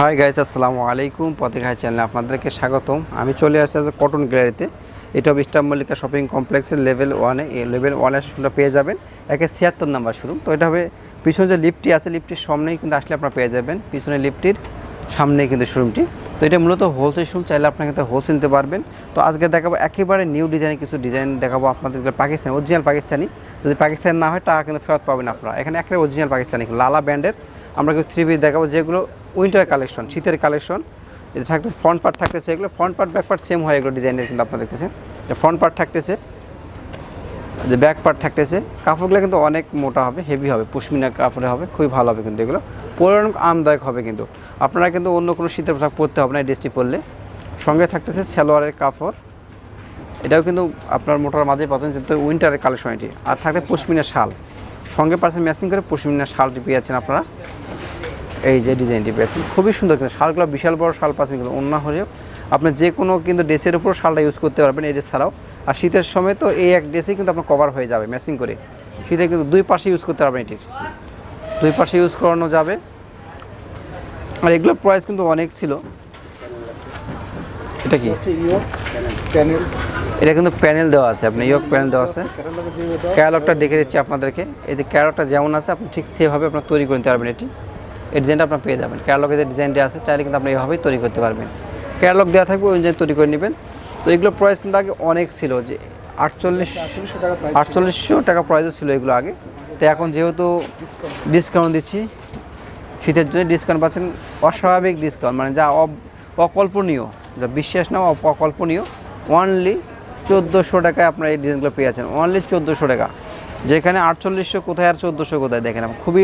Hi guys আসসালামু আলাইকুম। পথে খাই চ্যানেলে আপনাদেরকে স্বাগতম। আমি চলে আসছি আজ কটন গ্যালারিতে এটা হবে ইস্টার মল্লিকা শপিং কমপ্লেক্সের লেভেল ওয়ানে লেভেল ওয়ানে শুনটা পেয়ে যাবেন। একে ছিয়াত্তর নাম্বার শুরু তো এটা হবে, পিছনে যে লিফটটি আছে লিফটির সামনেই কিন্তু আসলে আপনারা পেয়ে যাবেন। পিছনে লিফটির সামনেই কিন্তু শোরুমটি তো এটা মূলত হোলসেল শোরুম চাইলে আপনারা কিন্তু হোলসেল নিতে পারবেন। তো আজকে দেখাবো একেবারে নিউ ডিজাইনের কিছু ডিজাইন দেখাবো আপনাদের পাকিস্তানি অরিজিনাল পাকিস্তানি। যদি পাকিস্তানি না হয়, টাকা কিন্তু ফেরত পাবেন আপনারা। এখানে একেবারে অরিজিনাল পাকিস্তানি, লালা ব্র্যান্ডের আমরা কিছু থ্রি পিস দেখাবো, যেগুলো উইন্টার কালেকশন, শীতের কালেকশন। এটা থাকতে ফ্রন্ট পার্ট থাকতেছে, এগুলো front part back part same হয় এগুলো ডিজাইনের কিন্তু আপনারা দেখতেছেন। ফ্রন্ট পার্ট থাকতেছে যে ব্যাক পার্ট থাকতেছে, কাপড়গুলো কিন্তু অনেক মোটা হবে হেভি হবে, পুশমিনা কাপড়ে হবে, খুবই ভালো হবে কিন্তু এগুলো। পরে অনেক আরামদায়ক হবে কিন্তু। আপনারা কিন্তু অন্য কোনো শীতের পোশাক পরতে হবে না এই ড্রেসটি পরলে। সঙ্গে থাকতেছে সালোয়ারের কাপড়। এটাও কিন্তু আপনার মোটার মাঝে পাচ্ছেন, যেহেতু উইন্টারের কালেকশন এটি। আর থাকতে পশমিনা শাল। সঙ্গে পাচ্ছেন ম্যাচিং করে পশমিনা শালটি পেয়ে যাচ্ছেন আপনারা। এই যে ডিজাইনটি পেয়েছেন খুবই সুন্দর কিন্তু শালগুলো বিশাল বড় শাল পাচ্ছেন কিন্তু অন্য হলেও আপনি যে কোনো কিন্তু ড্রেসের উপর শালটা ইউজ করতে পারবেন এই ড্রেস ছাড়াও। আর শীতের সময় তো এই এক ড্রেসেই কিন্তু আপনার কভার হয়ে যাবে ম্যাচিং করে। শীতে কিন্তু দুই পাশে ইউজ করতে পারবেন এটির। দুই পাশে ইউজ করানো যাবে। আর এগুলোর প্রাইস কিন্তু অনেক ছিল। এটা কি? এটা কিন্তু প্যানেল দেওয়া আছে আপনি ইয়ক প্যানেল দেওয়া আছে। ক্যারলকটা দেখে দিচ্ছি আপনাদেরকে। এই যে ক্যারলকটা যেমন আছে আপনি ঠিক সেভাবে আপনার তৈরি করে নিতে পারবেন এটি। এই ডিজাইনটা আপনার পেয়ে যাবেন। ক্যারলকের যে ডিজাইনটা আছে, চাইলে কিন্তু আপনি এইভাবেই তৈরি করতে পারবেন। ক্যারলক দেওয়া থাকবে, ওই ডিজাইন তৈরি করে নেবেন। তো এগুলো প্রাইস কিন্তু আগে অনেক ছিল, যে আটচল্লিশ আটচল্লিশশো টাকা প্রাইস প্রাইসও ছিল এগুলো আগে। তো এখন যেহেতু ডিসকাউন্ট দিচ্ছি, শীতের জন্য ডিসকাউন্ট পাচ্ছেন, অস্বাভাবিক ডিসকাউন্ট মানে যা অকল্পনীয়, যা বিশ্বাস না অকল্পনীয় ওয়ানলি চোদ্দোশো টাকায় আপনার এই ডিজাইনগুলো পেয়ে যাচ্ছেন। ওয়ানলি চোদ্দোশো টাকা। যেখানে আটচল্লিশশো কোথায় আর চোদ্দোশো কোথায় দেখেন, খুবই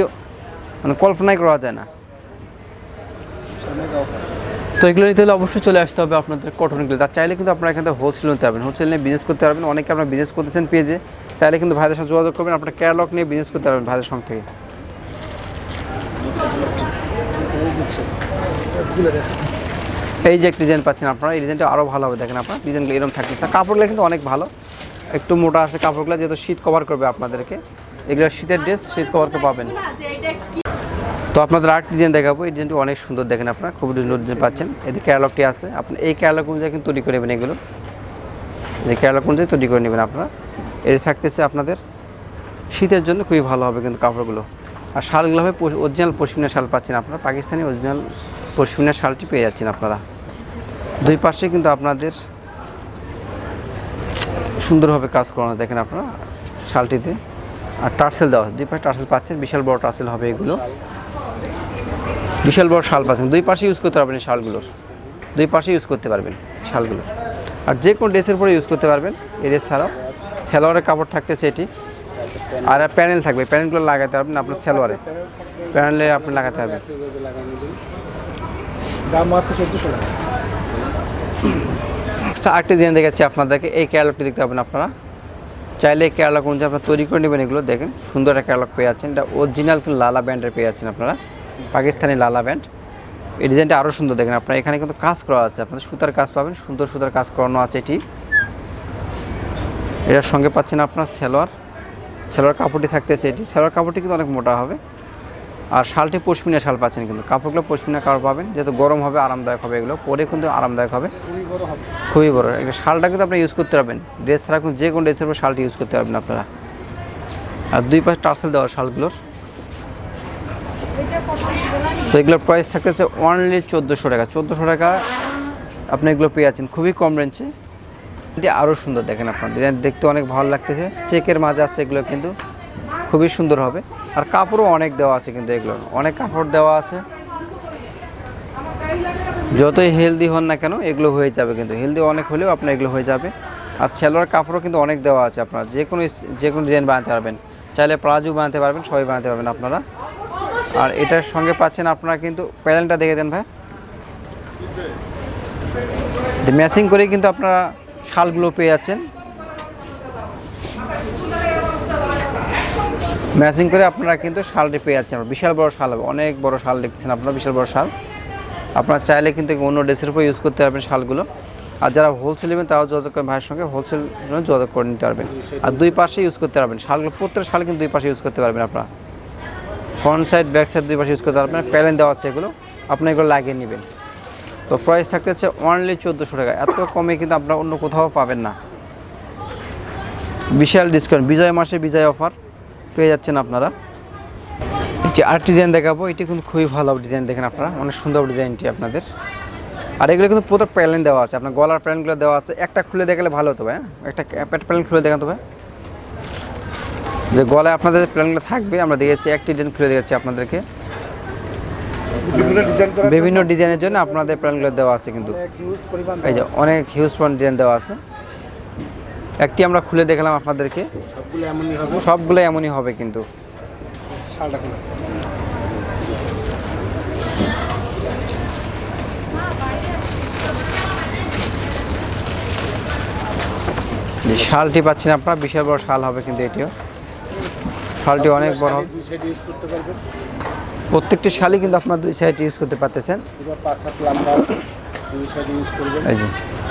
মানে কল্পনাই করা যায় না। তো এগুলো নিতে হলে অবশ্যই চলে আসতে হবে আপনাদের কটনগুলো তার চাইলে কিন্তু আপনারা এখান থেকে হোলসেল নিতে পারবেন। হোলসেল নিয়ে বিজনেস করতে পারবেন। অনেকে আপনারা বিজনেস করতেছেন পেজে চাইলে কিন্তু ভাইদের সঙ্গে যোগাযোগ করবেন। আপনার ক্যারলক নিয়ে বিজনেস করতে পারবেন ভাইদের সঙ্গে থেকে। এই যে একটা ডিজাইন পাচ্ছেন আপনারা, এই ডিজাইনটা আরও ভালো হবে দেখেন আপনারা। ডিজাইনগুলো এরকম থাকছে। আর কাপড়গুলো কিন্তু অনেক ভালো। একটু মোটা আছে কাপড়গুলো, যেহেতু শীত কভার করবে আপনাদেরকে। এগুলো শীতের ড্রেস শীত কভারকে পাবেন। তো আপনাদের আর্ট ডিজাইন দেখাবো। এই ডিজাইনটি অনেক সুন্দর দেখেন আপনারা, খুব সুন্দর ডিজাইন পাচ্ছেন। এতে ক্যারালকটি আছে। আপনি এই ক্যারালক অনুযায়ী কিন্তু তৈরি করে নেবেন এগুলো। যে ক্যারালক অনুযায়ী তৈরি করে নেবেন আপনারা। এর থাকতেছে আপনাদের শীতের জন্য খুবই ভালো হবে কিন্তু কাপড়গুলো। আর শালগুলো হবে অরিজিনাল পশমিনা শাল পাচ্ছেন আপনারা। পাকিস্তানি অরিজিনাল পশমিনা শালটি পেয়ে যাচ্ছেন আপনারা। দুই পাশে কিন্তু আপনাদের সুন্দরভাবে কাজ করানো দেখেন আপনারা শালটিতে। আর টার্সেল দেওয়া দুই পাশে টার্সেল পাচ্ছেন। বিশাল বড় টার্সেল হবে এগুলো। বিশাল বড় শাল পাচ্ছেন। দুই পাশে ইউজ করতে পারবেন এই শালগুলোর। দুই পাশে ইউজ করতে পারবেন শালগুলো। আর যে কোনো ড্রেসের উপরে ইউজ করতে পারবেন এই ড্রেস ছাড়াও। সালোয়ারের কাপড় থাকতেছে এটি। আর প্যানেল থাকবে। প্যানেলগুলো লাগাতে পারবেন আপনার সালোয়ারে। প্যানেলে আপনি লাগাতে পারবেন। দাম মাত্র চোদ্দোশো টাকা। নেক্সট আরেকটি ডিজাইন দেখাচ্ছি আপনাদেরকে। এই ক্যারলকটি দেখতে পাবেন আপনারা। চাইলে এই ক্যারলক অনুযায়ী আপনারা তৈরি করে নেবেন এগুলো। দেখেন সুন্দর একটা ক্যারলক পেয়ে যাচ্ছেন। এটা অরিজিনাল লালা ব্যান্ডের পেয়ে যাচ্ছেন আপনারা। পাকিস্তানি লালা ব্যান্ড। এই ডিজাইনটা আরও সুন্দর দেখেন আপনার। এখানে কিন্তু কাজ করা আছে। আপনাদের সুতার কাজ পাবেন সুন্দর সুতার কাজ করানো আছে এটি। এটার সঙ্গে পাচ্ছেন আপনার সালোয়ার। সালোয়ার কাপড়টি থাকতেছে এটি। সালোয়ার কাপড়টি কিন্তু অনেক মোটা হবে। আর শালটি পশমিনা শাল পাচ্ছেন কিন্তু। কাপড়গুলো পশমিনা কাপড় পাবেন। যেহেতু গরম হবে আরামদায়ক হবে এগুলো। পরে কিন্তু আরামদায়ক হবে। খুবই বড় হবে। খুবই বড়। একটা শালটা কিন্তু আপনি ইউজ করতে পারবেন। ড্রেস ছাড়া কিন্তু যে কোনো ড্রেসের উপর শালটি ইউজ করতে পারবেন আপনারা। আর দুই পাশে টার্সেল দেওয়া শালগুলোর। তো এগুলোর প্রাইস থাকতেছে অনলি চোদ্দোশো টাকা। চোদ্দোশো টাকা আপনি এগুলো পেয়ে যাচ্ছেন খুবই কম রেঞ্জে এটি আরও সুন্দর দেখেন আপনার। ডিজাইন দেখতে অনেক ভালো লাগতেছে। চেকের মাঝে আছে এগুলো কিন্তু খুবই সুন্দর হবে। আর কাপড়ও অনেক দেওয়া আছে কিন্তু এগুলো অনেক কাপড় দেওয়া আছে। যতই হেলদি হন না কেন এগুলো হয়ে যাবে কিন্তু। হেলদি অনেক হলেও আপনার এগুলো হয়ে যাবে। আর সেলোয়ার কাপড়ও কিন্তু অনেক দেওয়া আছে আপনার। যে কোনো যে কোনো ডিজাইন বানাতে পারবেন। চাইলে প্লাজো বানাতে পারবেন, সবাই বানাতে পারবেন আপনারা। আর এটার সঙ্গে পাচ্ছেন আপনারা কিন্তু প্যানেলটা দেখে দেন ভাই। ম্যাচিং করে কিন্তু আপনারা শালগুলো পেয়ে যাচ্ছেন। ম্যাচিং করে আপনারা কিন্তু শালটি পেয়ে যাচ্ছেন। বিশাল বড় শাল হবে, অনেক বড় শাল দেখতেছেন আপনারা, বিশাল বড় শাল। আপনারা চাইলে কিন্তু অন্য ড্রেসের উপর ইউজ করতে পারবেন শালগুলো। আর যারা হোলসেল নেবেন, তারাও যোগাযোগ করেন ভাইয়ের সঙ্গে হোলসেল যোগাযোগ করে নিতে পারবেন। আর দুই পাশে ইউজ করতে পারবেন। শালগুলো প্রত্যেক শাল কিন্তু দুই পাশে ইউজ করতে পারবেন আপনারা। ফ্রন্ট সাইড ব্যাক সাইড দুই পাশে ইউজ করতে পারবেন। প্যালেন দেওয়া আছে এগুলো। আপনি এগুলো লাগিয়ে নেবেন। তো প্রাইস থাকতে হচ্ছে অনলি চোদ্দোশো টাকা। এত কমে কিন্তু আপনারা অন্য কোথাও পাবেন না। বিশাল ডিসকাউন্ট বিজয় মাসে বিজয় অফার পেয়ে যাচ্ছেন আপনারা। যে আরেকটি ডিজাইন দেখাবো। এটি কিন্তু খুবই ভালো ডিজাইন দেখেন আপনারা। অনেক সুন্দর ডিজাইনটি আপনাদের। আর এগুলো কিন্তু পুরো প্যালেন দেওয়া আছে। আপনার গলার প্যালেনগুলো দেওয়া আছে। একটা খুলে দেখালে ভালো হতো ভাই হ্যাঁ? একটা প্যাট প্যালেন খুলে দেখাতে ভাই। যে গলায় আপনাদের প্ল্যানগুলো থাকবে আমরা দেখেছি একটি ডিজাইন খুলে দেখাচ্ছি আপনাদেরকে। বিভিন্ন ডিজাইনের জন্য আপনাদের প্ল্যানগুলো দেওয়া আছে কিন্তু। এই যে অনেক হিউজ পয়েন্ট ডিজাইন দেওয়া আছে। একটি আমরা খুলে দেখালাম আপনাদেরকে। সবগুলো এমনই হবে। কিন্তু। শালটি পাচ্ছেন আপনারা বিশাল বড় শাল হবে কিন্তু এটিও। শালটি অনেক বড়। প্রত্যেকটি শালই কিন্তু আপনার দুই সাইড ইউজ করতে পারতেছেন। এই যে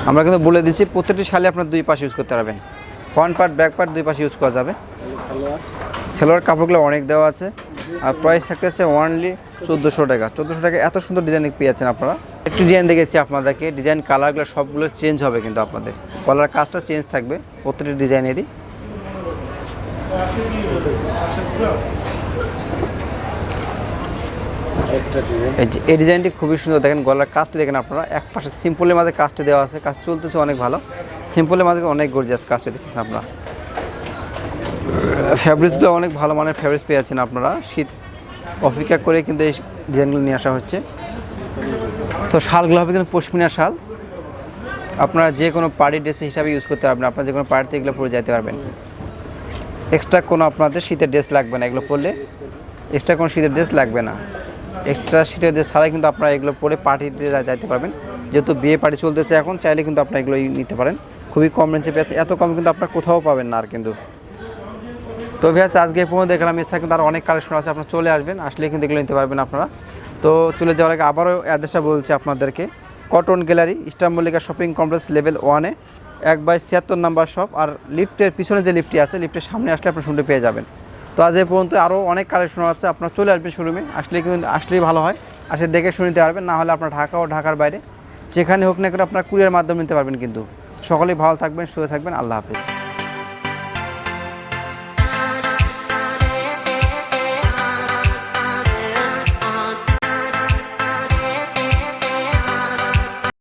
আমরা কিন্তু বলে দিচ্ছি প্রত্যেকটি শালে আপনার দুই পাশে ইউজ করতে পারবেন। ফ্রন্ট পার্ট ব্যাক পার্ট দুই পাশে ইউজ করা যাবে। সালোয়ার। কাপড়গুলো অনেক দেওয়া আছে। আর প্রাইস থাকতেছে ওয়ানলি চোদ্দোশো টাকা। চোদ্দোশো টাকা এত সুন্দর ডিজাইন পেয়েছেন আপনারা। একটু ডিজাইন দেখেছি আপনাদেরকে। ডিজাইন কালারগুলো সবগুলো চেঞ্জ হবে কিন্তু আপনাদের। কলার কাজটা চেঞ্জ থাকবে প্রত্যেকটি ডিজাইনেরই এই ডিজাইনটি খুবই সুন্দর। দেখেন গলার কাজটি দেখেন আপনারা। এক পাশে সিম্পলের মাঝে কাজটি দেওয়া আছে। কাজ চলতেছে অনেক ভালো। সিম্পলের মাঝে অনেক গর্জিয়াস কাজটি দেখতেছেন আপনারা। ফ্যাব্রিক্সগুলো অনেক ভালো মানের ফ্যাব্রিক্স পেয়ে যাচ্ছেন আপনারা। শীত অপেক্ষা করে কিন্তু এই ডিজাইনগুলো নিয়ে আসা হচ্ছে। তো শালগুলো হবে কিন্তু পশমিনা শাল। আপনারা যে কোনো পার্টি ড্রেস হিসাবে ইউজ করতে পারবেন। আপনারা যে কোনো পার্টিতে এগুলো পরে যেতে পারবেন। এক্সট্রা কোনো আপনাদের শীতের ড্রেস লাগবে না এগুলো পরলে। এক্সট্রা কোনো শীতের ড্রেস লাগবে না। এক্সট্রা শীতের ড্রেস ছাড়াই কিন্তু আপনারা এগুলো পরে পার্টিতে যাইতে পারবেন। যেহেতু বিয়ে পার্টি চলতেছে এখন, চাইলে কিন্তু আপনারা এগুলো নিতে পারেন। খুবই কম রেঞ্জে পেয়েছে এত কম কিন্তু আপনারা কোথাও পাবেন না আর কিন্তু। তো ভিয়াস আজকে পর্যন্ত দেখলাম। এছাড়া কিন্তু আরও অনেক কালেকশন আছে, আপনারা চলে আসবেন। আসলে কিন্তু এগুলো নিতে পারবেন আপনারা। তো চলে যাওয়ার আগে আবারও অ্যাড্রেসটা বলছি আপনাদেরকে। Cotton gallery Eastern Mallika shopping complex level ওয়ানে এক বাই ছিয়াত্তর নাম্বার শপ আর লিফটের পিছনে যে লিফটটি আছে লিফটের সামনে আসলে আপনি শুনতে পেয়ে যাবেন। তো আজ এ পর্যন্ত আরও অনেক কালেকশন আছে, আপনার চলে আসবেন শোরুমে আসলে কিন্তু আসলেই ভালো হয়। আসলে দেখে শুনে নিতে পারবেন, না হলে আপনার ঢাকা ও ঢাকার বাইরে। যেখানে হোক না কেন আপনার কুরিয়ার মাধ্যমে নিতে পারবেন কিন্তু। সকলেই ভালো থাকবেন শুয়ে থাকবেন, আল্লাহ হাফিজ।